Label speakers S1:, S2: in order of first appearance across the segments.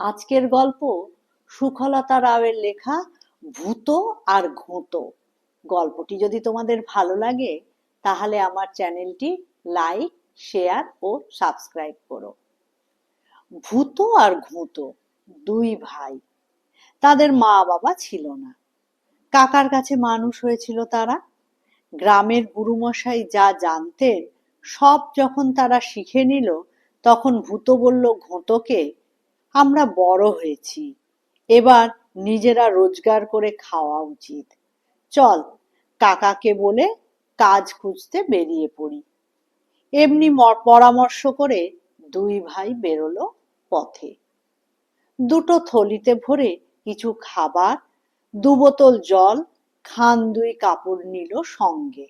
S1: আজকের গল্প সুখলতা রাওয়ের লেখা ভূত আর ঘুঁত। গল্পটি যদি তোমাদের ভালো লাগে, তাহলে আমার চ্যানেলটি লাইক, শেয়ার ও সাবস্ক্রাইব করো। ভূত আর ঘুঁত, দুই ভাই। তাদের মা বাবা ছিল না। কাকার কাছে মানুষ হয়েছিল তারা। গ্রামের গুরুমশাই যা জানতেন, সব যখন তারা শিখে নিল, তখন ভূত বলল, ঘোঁতকে আমরা বড় হয়েছি। এবার নিজেরা রোজগার করে খাওয়া উচিত। চল, কাকাকে বলে কাজ খুঁজতে বেরিয়ে পড়ি। এমনি পরামর্শ করে দুই ভাই বেরোলো পথে। দুটো থলিতে ভরে কিছু খাবার, দু বোতল জল, খান দুই কাপড় নিল সঙ্গে।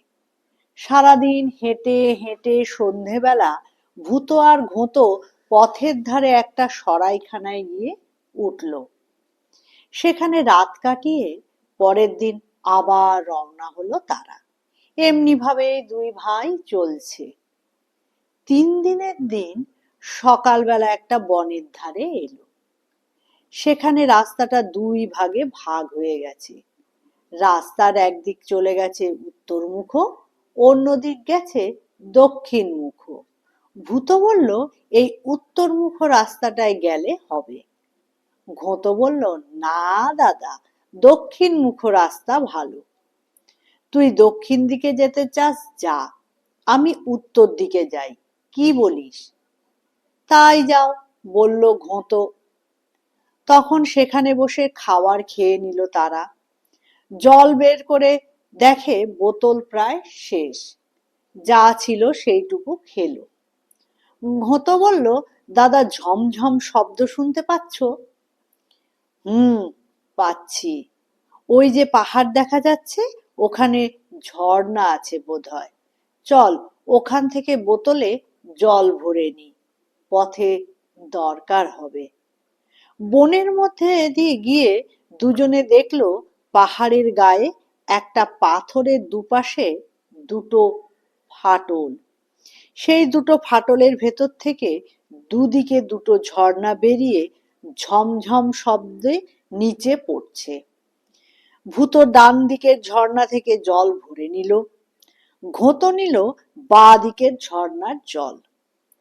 S1: সারাদিন হেঁটে হেঁটে সন্ধেবেলা ভূত আর ঘোঁত পথের ধারে একটা সরাইখানায় গিয়ে উঠল। সেখানে রাত কাটিয়ে পরের দিন আবার রওনা হলো তারা। এমনি ভাবে দুই ভাই চলছে। তিন দিনের দিন সকালবেলা একটা বনের ধারে এলো। সেখানে রাস্তাটা দুই ভাগে ভাগ হয়ে গেছে। রাস্তার একদিক চলে গেছে উত্তর মুখ অন্য দিক গেছে দক্ষিণ মুখ ভূত বলল, এই উত্তর মুখ রাস্তাটায় গেলে হবে। ঘোঁত বলল, না, দাদা দক্ষিণ মুখ রাস্তা ভালো। তুই দক্ষিণ দিকে যেতে চাস, যা। আমি উত্তর দিকে যাই, কি বলিস? তাই যাও, বলল ঘোঁত। তখন সেখানে বসে খাবার খেয়ে নিল তারা। জল বের করে দেখে বোতল প্রায় শেষ। যা ছিল সেইটুকু খেলো। ঘোঁত বলল, দাদা, ঝমঝম শব্দ শুনতে পাচ্ছ? হুম, পাচ্ছি। ওই যে পাহাড় দেখা যাচ্ছে, ওখানে ঝর্ণা আছে বোধহয়। চল, ওখান থেকে বোতলে জল ভরে নি। পথে দরকার হবে। বনের মধ্যে দিয়ে গিয়ে দুজনে দেখল, পাহাড়ের গায়ে একটা পাথরের দুপাশে দুটো ফাটল। সেই দুটো ফাটলের ভেতর থেকে দুদিকে দুটো ঝর্ণা বেরিয়ে ঝমঝম শব্দে নিচে পড়ছে। ভূত ডান দিকের ঝর্ণা থেকে জল ভরে নিল। ঘোঁত নিল বা দিকের ঝর্ণার জল।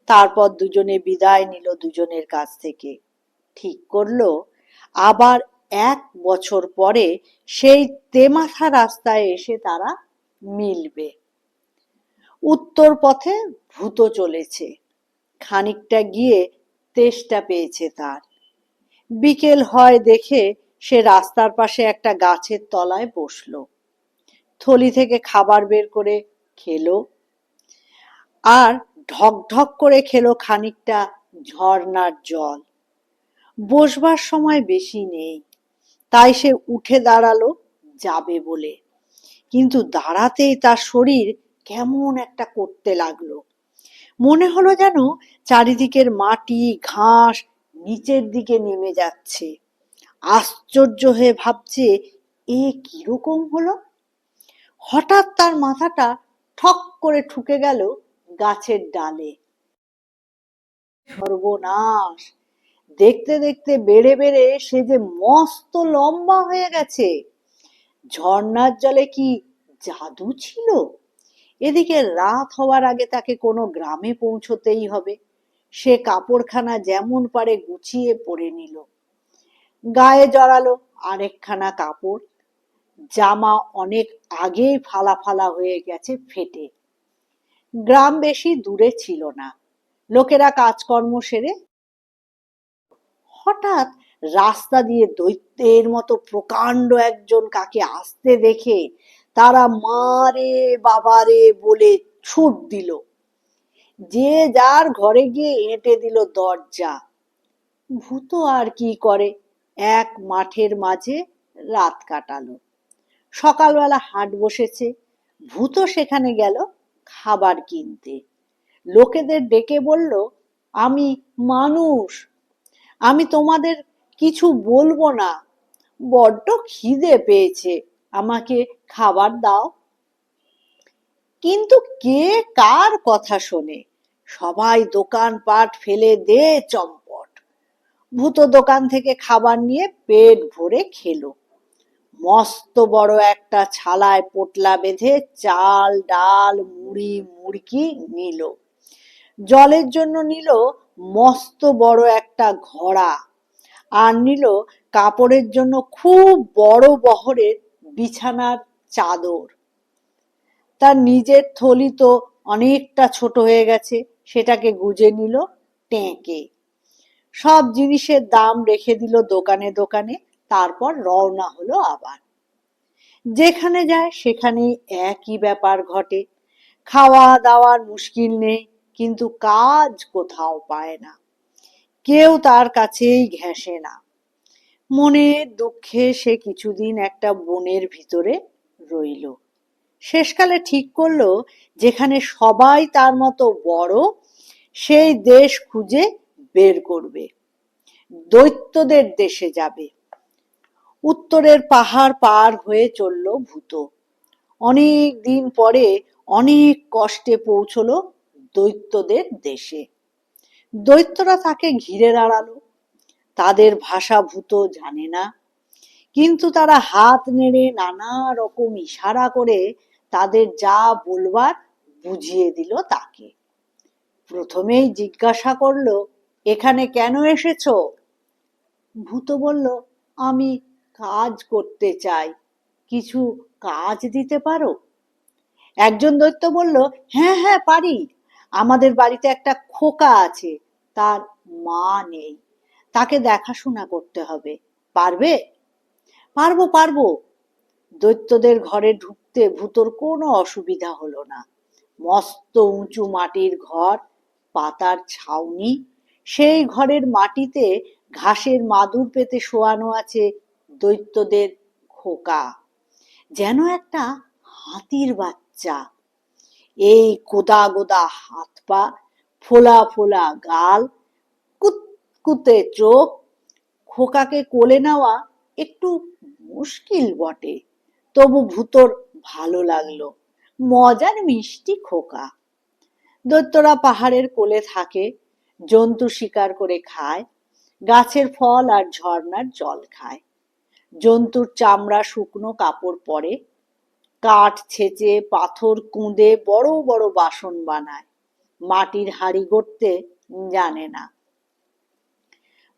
S1: তারপর দুজনে বিদায় নিল দুজনের কাছ থেকে। ঠিক করল, আবার এক বছর পরে সেই তেমাথা রাস্তায় এসে তারা মিলবে। উত্তর পথে ভূত চলেছে। খানিকটা গিয়ে তেষ্টা পেয়েছে তার। বিকেল হয় দেখে সে রাস্তার পাশে একটা গাছের তলায় বসল। থলি থেকে খাবার বের করে খেলো। আর ঢক ঢক করে খেলো খানিকটা ঝর্ণার জল। বসবার সময় বেশি নেই। তাই সে উঠে দাঁড়াল যাবে বলে। কিন্তু দাঁড়াতেই তার শরীর কেমন একটা করতে লাগল। মনে হলো যেন চারিদিকের মাটি, ঘাস নিচের দিকে নেমে যাচ্ছে। আশ্চর্য হয়ে ভাবছে, এ কীরকম হলো? হঠাৎ তার মাথাটা ঠক করে ঠুকে গেল গাছের ডালে। সর্বনাশ! দেখতে দেখতে বেড়ে বেড়ে সে যে মস্ত লম্বা হয়ে গেছে। ঝর্ণার জলে কি জাদু ছিল? এদিকে রাত হওয়ার আগে তাকে কোনো গ্রামে পৌঁছতেই হবে। সে কাপড়খানা যেমন পারে গুছিয়ে পরে নিল। গায়ে জড়ালো আরেকখানা কাপড়। জামা অনেক আগেই ফালা ফালা হয়ে গেছে ফেটে। গ্রাম বেশি দূরে ছিল না। লোকেরা কাজকর্ম সেরে হঠাৎ রাস্তা দিয়ে দৈত্যের মতো প্রকাণ্ড একজন কাকে আসতে দেখে তারা মারে বাবারে বলে ছুট দিল। যে যার ঘরে গিয়ে এঁটে দিল দরজা। ভূত আর কি করে? এক মাঠের মাঝে রাত কাটালো। সকালবেলা হাট বসেছে। ভূত সেখানে গেল খাবার কিনতে। লোকেদের ডেকে বলল, আমি মানুষ। আমি তোমাদের কিছু বলব না। বড্ড খিদে পেয়েছে। আমাকে খাবার দাও। কিন্তু কে কার কথা শোনে? সবাই দোকানপাট ফেলে দে চম্পট। ভূত দোকান থেকে খাবার নিয়ে পেট ভরে খেলো। মস্ত বড় একটা ছালায় পোটলা বেঁধে চাল, ডাল, মুড়ি মুড়কি নিল। জলের জন্য নিল মস্ত বড় একটা ঘোড়া। আর নিল কাপড়ের জন্য খুব বড় বহরের বিছানার চাদর। তার নিজের থলি তো অনেকটা ছোট হয়ে গেছে, সেটাকে গুজে নিল টেঁকে। সব জিনিসের দাম রেখে দিল দোকানে দোকানে, তারপর রওনা হলো আবার। যেখানে যায় সেখানে একই ব্যাপার ঘটে। খাওয়া দাওয়ার মুশকিল নেই, কিন্তু কাজ কোথাও পায় না। কেউ তার কাছেই ঘেঁষে না। মনের দুঃখে সে কিছুদিন একটা বনের ভিতরে রইল। শেষকালে ঠিক করল, যেখানে সবাই তার মতো বড়, সেই দেশ খুঁজে বের করবে। দৈত্যদের দেশে যাবে। উত্তরের পাহাড় পার হয়ে চলল ভূত। অনেক দিন পরে অনেক কষ্টে পৌঁছলো দৈত্যদের দেশে। দৈত্যরা তাকে ঘিরে দাঁড়াল। তাদের ভাষা ভূত জানে না। কিন্তু তারা হাত নেড়ে নানা রকম ইশারা করে তাদের যা বলবার বুঝিয়ে দিল তাকে। প্রথমেই জিজ্ঞাসা করল, এখানে কেন এসেছ? ভূত বলল, আমি কাজ করতে চাই। কিছু কাজ দিতে পারো? একজন দৈত্য বলল হ্যাঁ হ্যাঁ পারি। আমাদের বাড়িতে একটা খোকা আছে, তার মা নেই। তাকে দেখাশোনা করতে হবে। পারবে? পারব পারব। দৈত্যদের ঘরে ঢুকতে ভূতর কোনো অসুবিধা হলো না। মস্ত উঁচু মাটির ঘর, পাতার ছাউনি, সেই ঘরের মাটিতে ঘাসের মাদুর পেতে শোয়ানো আছে দৈত্যদের খোকা। যেন একটা হাতির বাচ্চা। এই গোদা গোদা হাত পা, ফোলা ফোলা গাল কুতকুতে চোখ খোকাকে কোলে নেওয়া একটু মুশকিল বটে। তবু ভূতর ভালো লাগল। মজার মিষ্টি খোকা। দৈত্যরা পাহাড়ের কোলে থাকে, জন্তু শিকার করে খায়, গাছের ফল আর ঝর্ণার জল খায়। জন্তুর চামড়া শুকনো কাপড় পরে, কাঠ ছেঁচে, পাথর কুঁদে বড় বড় বাসন বানায়। মাটির হাড়ি গড়তে জানে না।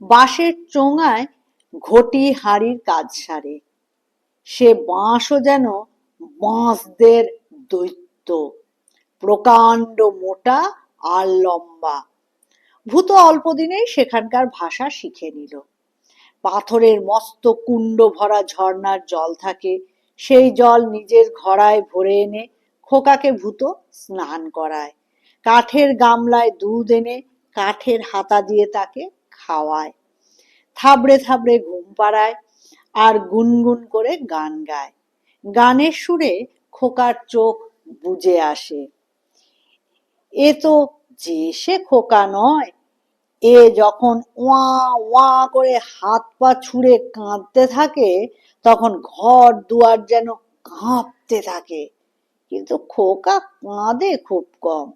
S1: বাঁশের চোঙায় ঘটি হাড়ির কাজ সারে। সে বাঁশও যেন বাঁশদের দৈত্য। প্রকাণ্ড মোটা আর লম্বা। ভূত অল্প দিনেই সেখানকার ভাষা শিখে নিল। পাথরের মস্ত কুণ্ড ভরা ঝর্ণার জল থাকে। সেই জল নিজের ঘড়ায় ভরে এনে খোকাকে ভূত স্নান করায়। কাঠের গামলায় দুধ এনে কাঠের হাতা দিয়ে তাকে খাওয়ায়। থাবড়ে থাবড়ে ঘুম পাড়ায় আর গুনগুন করে গান গায়। গানের সুরে খোকার চোখ বুঝে আসে। এ তো যে সে খোকা নয়, এ যখন ওয়া ওয়া করে হাত পা ছুঁড়ে কাঁদতে থাকে, তখন ঘর দুয়ার যেন কাঁপতে থাকে। কিন্তু খোকা কাঁদে খুব কম।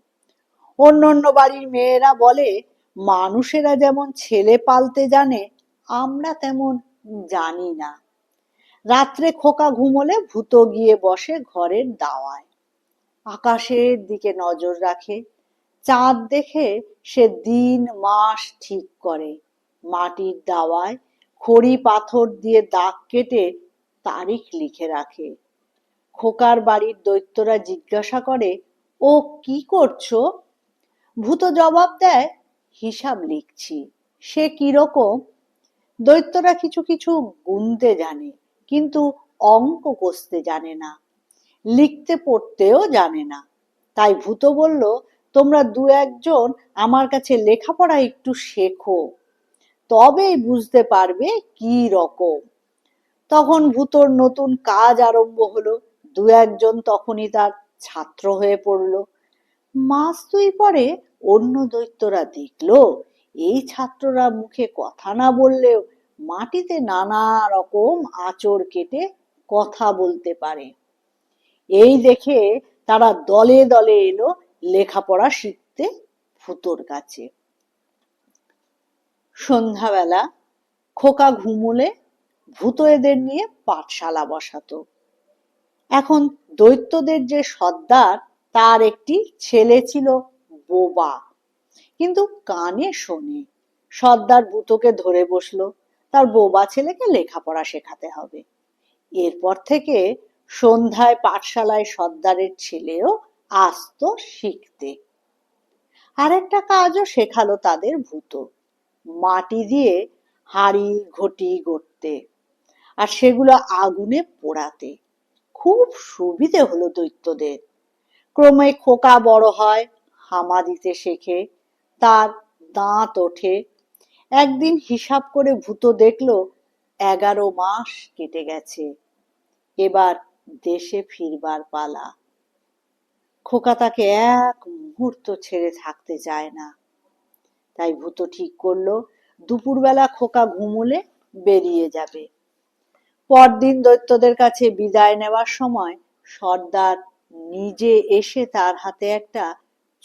S1: অন্য অন্য বাড়ির মেয়েরা বলে মানুষেরা যেমন ছেলে পালতে জানে, আমরা তেমন জানি না। রাত্রে খোকা ঘুমোলে ভূত গিয়ে বসে ঘরের দাওয়ায়। আকাশের দিকে নজর রাখে, চাঁদ দেখে সে দিন মাস ঠিক করে। মাটির দাওয়ায় খড়ি পাথর দিয়ে দাগ কেটে তারিখ লিখে রাখে। খোকার বাড়ির দৈত্যরা জিজ্ঞাসা করে, ও কি করছ? ভূত জবাব দেয় হিসাব লিখছি। সে কীরকম? দৈত্যরা কিছু কিছু গুনতে জানে, কিন্তু অঙ্ক কষতে জানে না, লিখতে পড়তেও জানে না। তাই ভূত বলল, তোমরা দু একজন আমার কাছে লেখাপড়া একটু শেখো, তবেই বুঝতে পারবে কি রকম তখন ভূতর নতুন কাজ আরম্ভ হলো। দু একজন তখনই তার ছাত্র হয়ে পড়ল। মাস দুই পরে অন্য দৈত্যরা দেখল, এই ছাত্ররা মুখে কথা না বললেও মাটিতে নানা রকম আচর কেটে কথা বলতে পারে। এই দেখে তারা দলে দলে এলো লেখাপড়া শিখতে ভূতর কাছে। সন্ধ্যাবেলা খোকা ঘুমুলে ভূত এদের নিয়ে পাঠশালা বসাতো। এখন দৈত্যদের যে সর্দার, তার একটি ছেলে ছিল। বোবা। কিন্তু কানে শোনে। সর্দার ভূতকে ধরে বসল, তার বোবা ছেলেকে লেখাপড়া শেখাতে হবে। এরপর থেকে সন্ধ্যায় পাঠশালায় সর্দারের ছেলেও আসতো শিখতে। আরেকটা কাজও শেখালো তাদের ভূত, মাটি দিয়ে হাড়ি ঘটি গড়তে আর সেগুলো আগুনে পোড়াতে। খুব সুবিধে হলো দৈত্যদের। ক্রমে খোকা বড় হয় হামা দিতে শেখে, তার দাঁত ওঠে। একদিন হিসাব করে ভূত দেখল, এগারো মাস কেটে গেছে। এবার দেশে ফিরবার পালা। খোকা তাকে এক মুহূর্ত ছেড়ে থাকতে চায় না। তাই ভূত ঠিক করল, দুপুরবেলা খোকা ঘুমুলে বেরিয়ে যাবে। পরদিন দৈত্যদের কাছে বিদায় নেওয়ার সময় সর্দার নিজে এসে তার হাতে একটা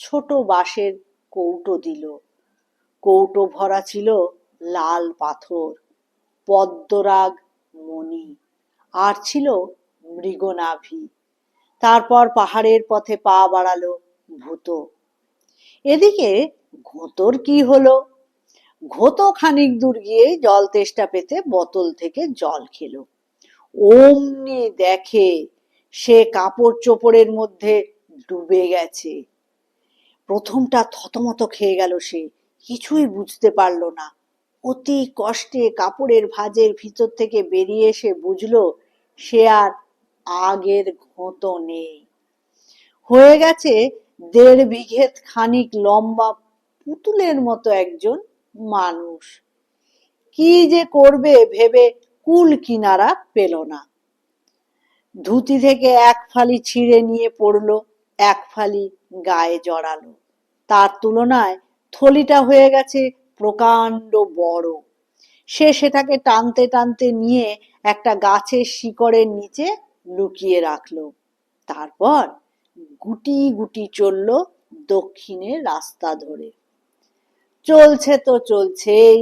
S1: ছোট বাঁশের কৌটো দিল। কৌটো ভরা ছিল লাল পাথর, পদ্মরাগ মণি, আর ছিল মৃগনাভি। তারপর পাহাড়ের পথে পা বাড়ালো ভূত। এদিকে ঘোতর কি হলো? ঘোত খানিক দূর গিয়ে জল তেষ্টা পেতে বোতল থেকে জল খেলো। অমনি দেখে সে কাপড় চোপড়ের মধ্যে ডুবে গেছে। প্রথমটা থতমত খেয়ে গেল সে। কিছুই বুঝতে পারল না। অতি কষ্টে কাপড়ের ভাঁজের ভিতর থেকে বেরিয়ে এসে বুঝল, সে আর আগের ঘোঁত নেই। হয়ে গেছে দেড় বিঘেত খানিক লম্বা পুতুলের মতো একজন মানুষ। কি যে করবে ভেবে কুল কিনারা পেল না। ধুতি থেকে এক ফালি ছিঁড়ে নিয়ে পড়ল, এক ফালি গায়ে জড়ালো। তার তুলনায় থলিটা হয়ে গেছে প্রকাণ্ড বড়। সে সেটাকে টানতে টানতে নিয়ে একটা গাছের শিকড়ের নিচে লুকিয়ে রাখল। তারপর গুটি গুটি চলল দক্ষিণের রাস্তা ধরে। চলছে তো চলছেই,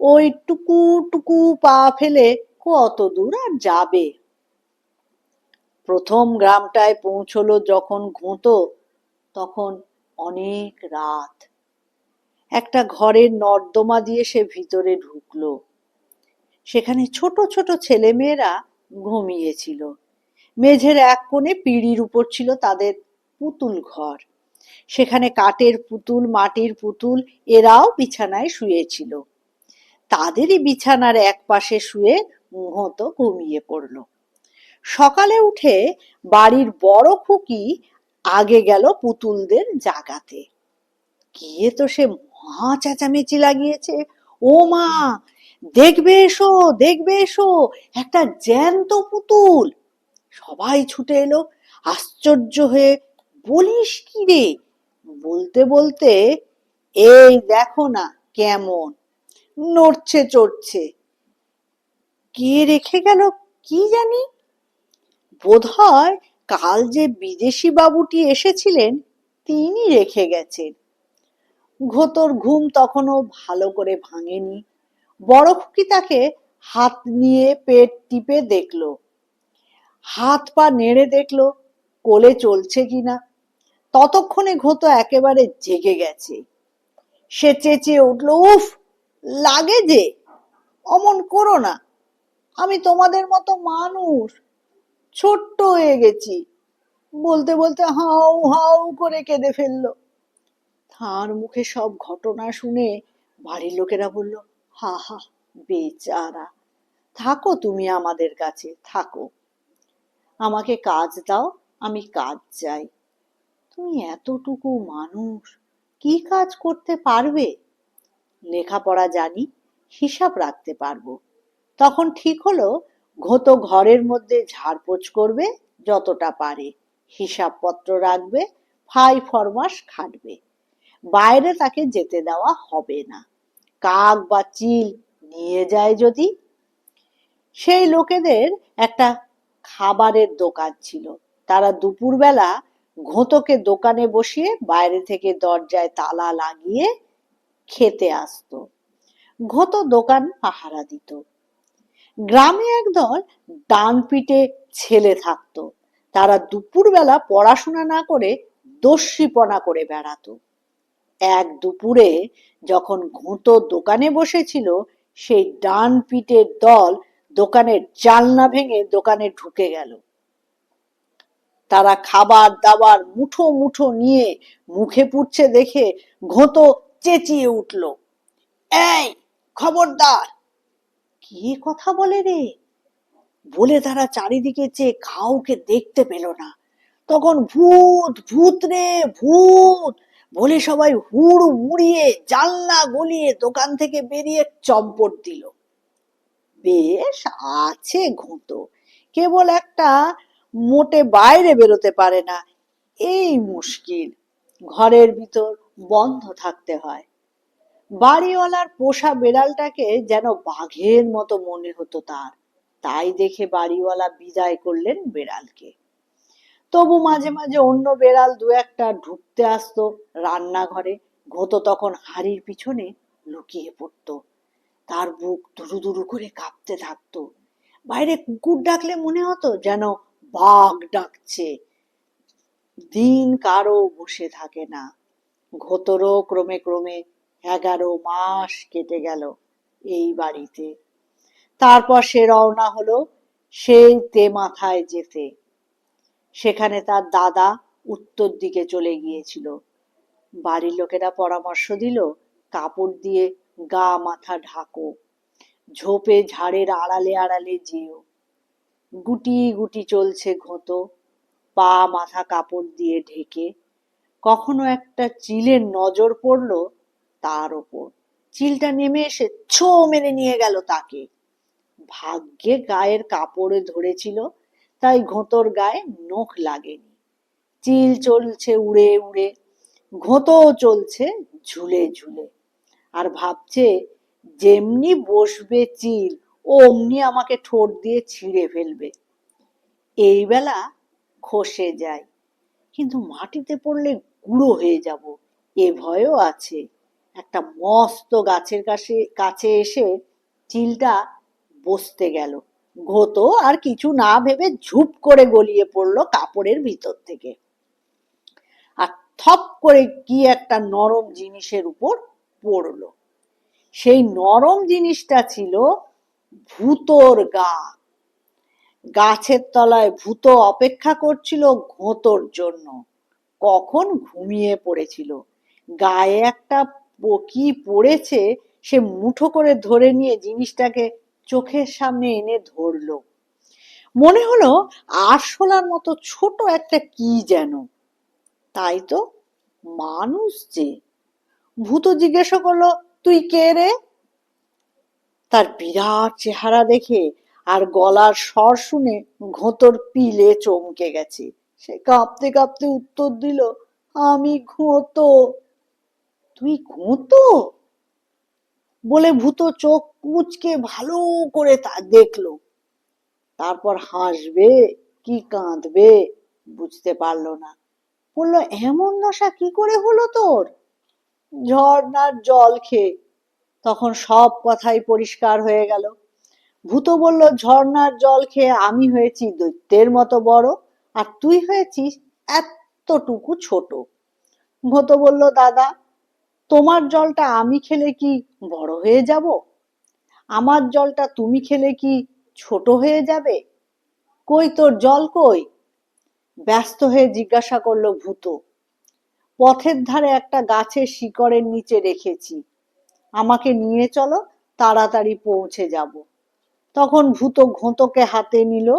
S1: ওই টুকু টুকু পা ফেলে কত দূর আর যাবে? প্রথম গ্রামটায় পৌঁছলো যখন ঘুঁতো, তখন অনেক রাত। একটা ঘরের নর্দমা দিয়ে সে ভিতরে ঢুকলো। সেখানে ছোট ছোট ছেলেমেয়েরা ঘুমিয়েছিল। মেঝের এক কোণে পিঁড়ির উপর ছিল তাদের পুতুল ঘর। সেখানে কাঠের পুতুল, মাটির পুতুল, এরাও বিছানায় শুয়েছিল। তাদেরই বিছানার এক পাশে শুয়ে মুহত ঘুমিয়ে পড়ল। সকালে উঠে বাড়ির বড় খুকি আগে গেল পুতুলদের জাগাতে। গিয়ে তো সে মহা চেঁচামেচি লাগিয়েছে। ও মা, দেখবে এসো দেখবে এসো, একটা জ্যান্ত পুতুল। সবাই ছুটে এলো, আশ্চর্য হয়ে, বলিস কি রে? বলতে বলতে, এই দেখো না কেমন, নড়ছে চড়ছে। কে রেখে গেল, কি জানি? বোধহয় কাল যে বিদেশি বাবুটি এসেছিলেন তিনি রেখে গেছেন। ঘোতর ঘুম তখনও ভালো করে ভাঙেনি। বড় খুকি তাকে হাত নিয়ে পেট টিপে দেখল। হাত পা নেড়ে দেখল, কোলে চলছে কিনা। ততক্ষণে ঘোতো একেবারে জেগে গেছে। সে চেঁচিয়ে উঠল, উফ, লাগে যে। অমন করো না। আমি তোমাদের মতো মানুষ। ছোট্ট হয়ে গেছি। বলতে বলতে হাউ হাউ করে কেঁদে ফেলল। তার মুখে সব ঘটনা শুনে বাড়ির লোকেরা বলল, হা হা, বেচারা। থাকো তুমি আমাদের কাছে, থাকো। আমাকে কাজ দাও, আমি কাজ চাই তুমি এতটুকু মানুষ, কি কাজ করতে পারবে? লেখাপড়া জানি, হিসাব রাখতে পারব। তখন ঠিক হলো ঘোত ঘরের মধ্যে ঝাড়পোছ করবে, যতটা পারে হিসাবপত্র রাখবে, ফাই ফরমাস খাটবে। বাইরে তাকে যেতে দেওয়া হবে না। কাক বা চিল নিয়ে যায় যদি। সেই লোকেদের একটা খাবারের দোকান ছিল। তারা দুপুরবেলা ঘোঁতকে দোকানে বসিয়ে বাইরে থেকে দরজায় তালা লাগিয়ে খেতে আসতো। ঘতো দোকান পাহারা দিত। গ্রামে একদল ডান পিটে ছেলে থাকতো। তারা দুপুরবেলা পড়াশোনা না করে দস্যিপনা করে বেড়াতো। এক দুপুরে যখন ঘুঁতো দোকানে বসেছিল, সেই ডান পিটের দল দোকানের জানলা ভেঙে দোকানে ঢুকে গেল। তারা খাবার দাবার মুঠো মুঠো নিয়ে মুখে পুড়ছে দেখে ঘোঁতো চেঁচিয়ে উঠল, এই খবরদার কি কথা বলে রে? বলে তারা চারিদিকে চেয়ে কাউকে দেখতে পেল না। তখন ভূত ভূত রে, ভূত! বলে সবাই হুড় মুড়িয়ে, জানলা গলিয়ে দোকান থেকে বেরিয়ে চম্পট দিল। বেশ আছে ঘুঁতো। কেবল একটা মোটে বাইরে বেরোতে পারে না। এই মুশকিল। ঘরের ভিতর বন্ধ থাকতে হয়। বাড়িওয়ালার পোষা বেড়ালটাকে যেন বাঘের মতো মনে হতো তার। তাই দেখে বাড়িওয়ালা বিদায় করলেন বেড়ালকে। তবু মাঝে মাঝে অন্য বেড়াল দু একটা ঢুকতে আসতো রান্নাঘরে, ঘতো তখন হাড়ির পিছনে লুকিয়ে পড়তো। তার বুক দুরু দুরু করে কাঁপতে থাকতো। বাইরে কুকুর ডাকলে মনে হতো যেন বাঘ ডাকছে। দিন কারও বসে থাকে না। ঘোতরও ক্রমে ক্রমে এগারো মাস কেটে গেল এই বাড়িতে। তারপর সে রওনা হলো সেই তে মাথায় যেতে। সেখানে তার দাদা উত্তর দিকে চলে গিয়েছিল। বাড়ির লোকেরা পরামর্শ দিল, কাপড় দিয়ে গা মাথা ঢাকো, ঝোপে ঝাড়ের আড়ালে আড়ালে যেও। গুটি গুটি চলছে ঘোঁতো, পা মাথা কাপড় দিয়ে ঢেকে। কখনো একটা চিলের নজর পড়ল তার ওপর। চিলটা নেমে এসে ছো মেরে নিয়ে গেল তাকে। ভাগ্যে গায়ের কাপড়ে ধরেছিল, তাই ঘোঁতোর গায়ে নখ লাগেনি। চিল চলছে উড়ে উড়ে, ঘোঁতোও চলছে ঝুলে ঝুলে। আর ভাবছে, যেমনি বসবে চিল অমনি আমাকে ঠোঁট দিয়ে ছিঁড়ে ফেলবে। এই বেলা খসে যায়, কিন্তু মাটিতে পড়লে গুঁড়ো হয়ে যাব, এ ভয়ও আছে। একটা মস্ত গাছের কাছে কাছে এসে চিলটা বসতে গেল। ঘতো আর কিছু না ভেবে ঝুপ করে গলিয়ে পড়ল কাপড়ের ভিতর থেকে। আর থপ করে কি একটা নরম জিনিসের উপর পড়ল। সেই নরম জিনিসটা ছিল ভূতর গা। গাছের তলায় ভূত অপেক্ষা করছিল ঘোঁতোর জন্য। কখন ঘুমিয়ে পড়েছিল। গায়ে একটা কি পড়েছে সে মুঠো করে ধরে নিয়ে জিনিসটাকে চোখের সামনে এনে ধরলো। মনে হলো আরশোলার মতো ছোট একটা কি যেন। তাই তো মানুষ যে। ভূত জিজ্ঞাসা করল, তুই কে রে? তার বিরাট চেহারা দেখে আর গলার স্বর শুনে ঘোঁতর পিলে চমকে গেছে। সে কাঁপতে কাঁপতে উত্তর দিল, আমি ঘোঁতো। তুই ঘোঁতো বলে ভূত চোখ কুচকে ভালো করে তা দেখল। তারপর হাসবে, কি কাঁদবে বুঝতে পারল না। বলল, এমন দশা কি করে হলো তোর? ঝর্ণার জল খেয়ে। তখন সব কথাই পরিষ্কার হয়ে গেল। ভূত বলল, ঝর্ণার জল খেয়ে আমি হয়েছি দৈত্যের মতো বড়, আর তুই হয়েছিস এতটুকু ছোট। ভূত বলল, দাদা তোমার জলটা আমি খেলে কি বড় হয়ে যাব? আমার জলটা তুমি খেলে কি ছোট হয়ে যাবে? কই তোর জল কই? ব্যস্ত হয়ে জিজ্ঞাসা করল ভূত। পথের ধারে একটা গাছের শিকড়ের নিচে রেখেছি। আমাকে নিয়ে চলো, তাড়াতাড়ি পৌঁছে যাব। তখন ভূত ঘোঁতোকে হাতে নিল,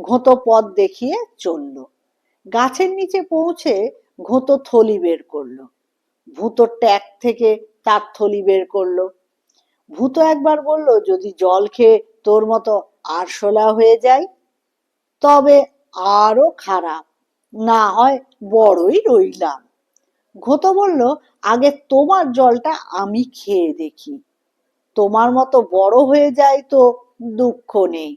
S1: ঘোঁতো পথ দেখিয়ে চলল। গাছের নিচে পৌঁছে ঘোঁতো থলি বের করল। ভূত ট্যাগ থেকে তার থলি বের করল। ভূত একবার বলল, যদি জল খেয়ে তোর মতো আরশোলা হয়ে যায় তবে আরও খারাপ। না হয় বড়ই রইলাম। ঘোতো বলল, আগে তোমার জলটা আমি খেয়ে দেখি। তোমার মতো বড় হয়ে যায় তো দুঃখ নেই।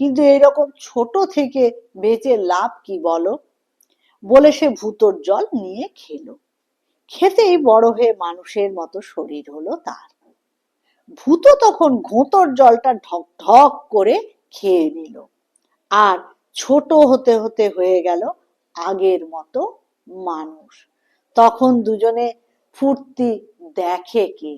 S1: কিন্তু এরকম ছোট থেকে বেঁচে লাভ কি বলো? বলে সে ভূতর জল নিয়ে খেলো। খেতেই বড় হয়ে মানুষের মতো শরীর হলো তার। ভূত তখন ঘোঁতর জলটা ঢক ঢক করে খেয়ে নিল। আর ছোট হতে হতে হয়ে গেল আগের মতো মানুষ। তখন দুজনে ফুর্তি দেখে কে